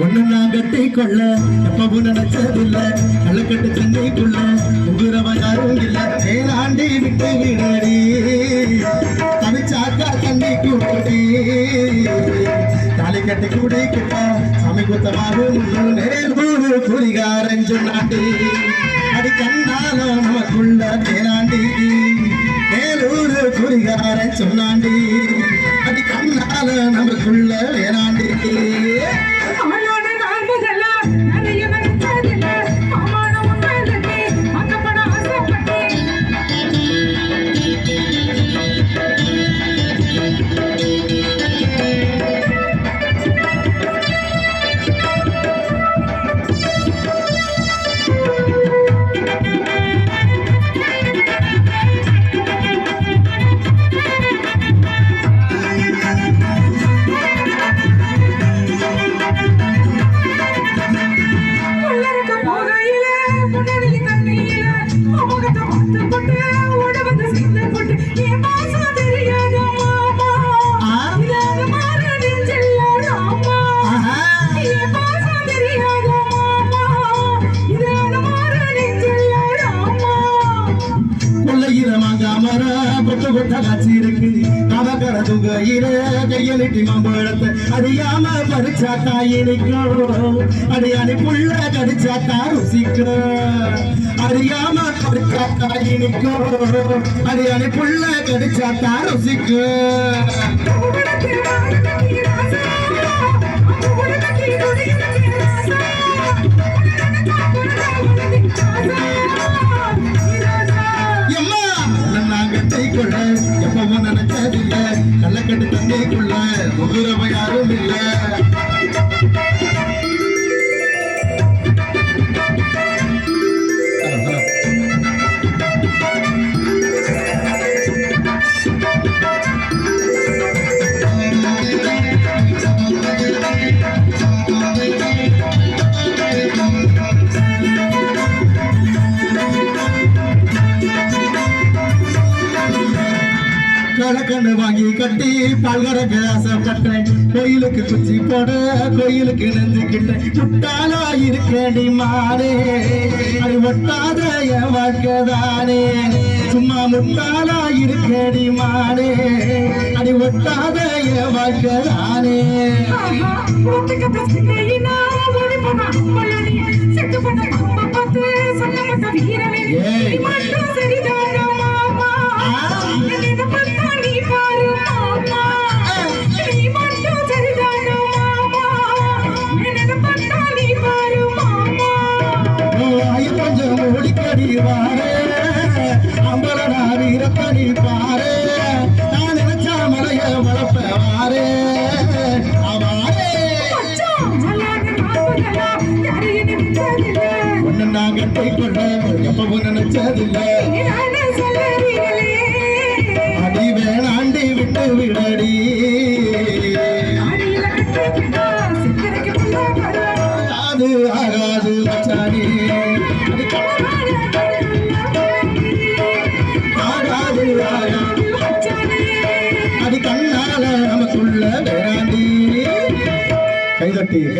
ஒண்ணு நான் கட்டி கொள்ள எப்பவும் நினைச்சதில்ல. கள்ளக்கட்டு சென்னைக்குள்ள உகுரவ யாரும் இல்ல. ஏழாண்டி விட்டு விடடி தவிச்சாக்கா தண்ணி கூட்டி தாலி கட்டி கூடி கிட்ட சாமி குத்தமாகும் நேர்பூரு குறிகாரன் சொன்னாண்டி. அடி கண்ணாலும் நமக்குள்ள மேலாண்டி மேலூரு குறிகாரன் சொன்னாண்டி. அடி கண்ணால நமக்குள்ள வேளாண்டி. முன்னாடி தண்ணியில, அவகத்தை போட்டு சேர்ந்து அமர மாங்காமர கொட்ட கொட்ட காட்சி இருக்கு. கவக்கர துகையில கையலிட்டி மாம்பழத்தை அறியாம பறிச்சா இனிக்கும் அடியானி புள்ள கடிச்சா ருசிக்கும் அறியாம பறிச்சா இனிக்கும் அடியானி புள்ள கடிச்சா ருசிக்கும் எம்மா நாங்க கைக்குள்ள எப்பவும் நினைச்சதில்ல. கள்ளக்கட்டு தண்ணிக்குள்ள. முகுரவ யாரும் இல்லை. கண்ணு வாங்கி கட்டி பல்கரக்கு ஆசைப்பட்டேன் கோயிலுக்கு குச்சி போட கோயிலுக்கு நெஞ்சுக்கிட்டேன். முட்டாளா இருக்கடி மாறே அது ஒட்டாத என் வாழ்க்கை சும்மா முட்டாளா இருக்கடி மாறே அது ஒட்டாத என் வாழ்க்கை தானே. ஏய். ஓடிக்கடி வாரே அம்பல நான் வீரப்படி பாரு. நான் நினைச்சா மலைய வளர்ப்ப வாரே அவாரே. ஒன்னு நான் கட்டை கொள்ள எப்பவும் நினைச்சதில்லை. அடி வேணாண்டி விட்டு விடடி. அது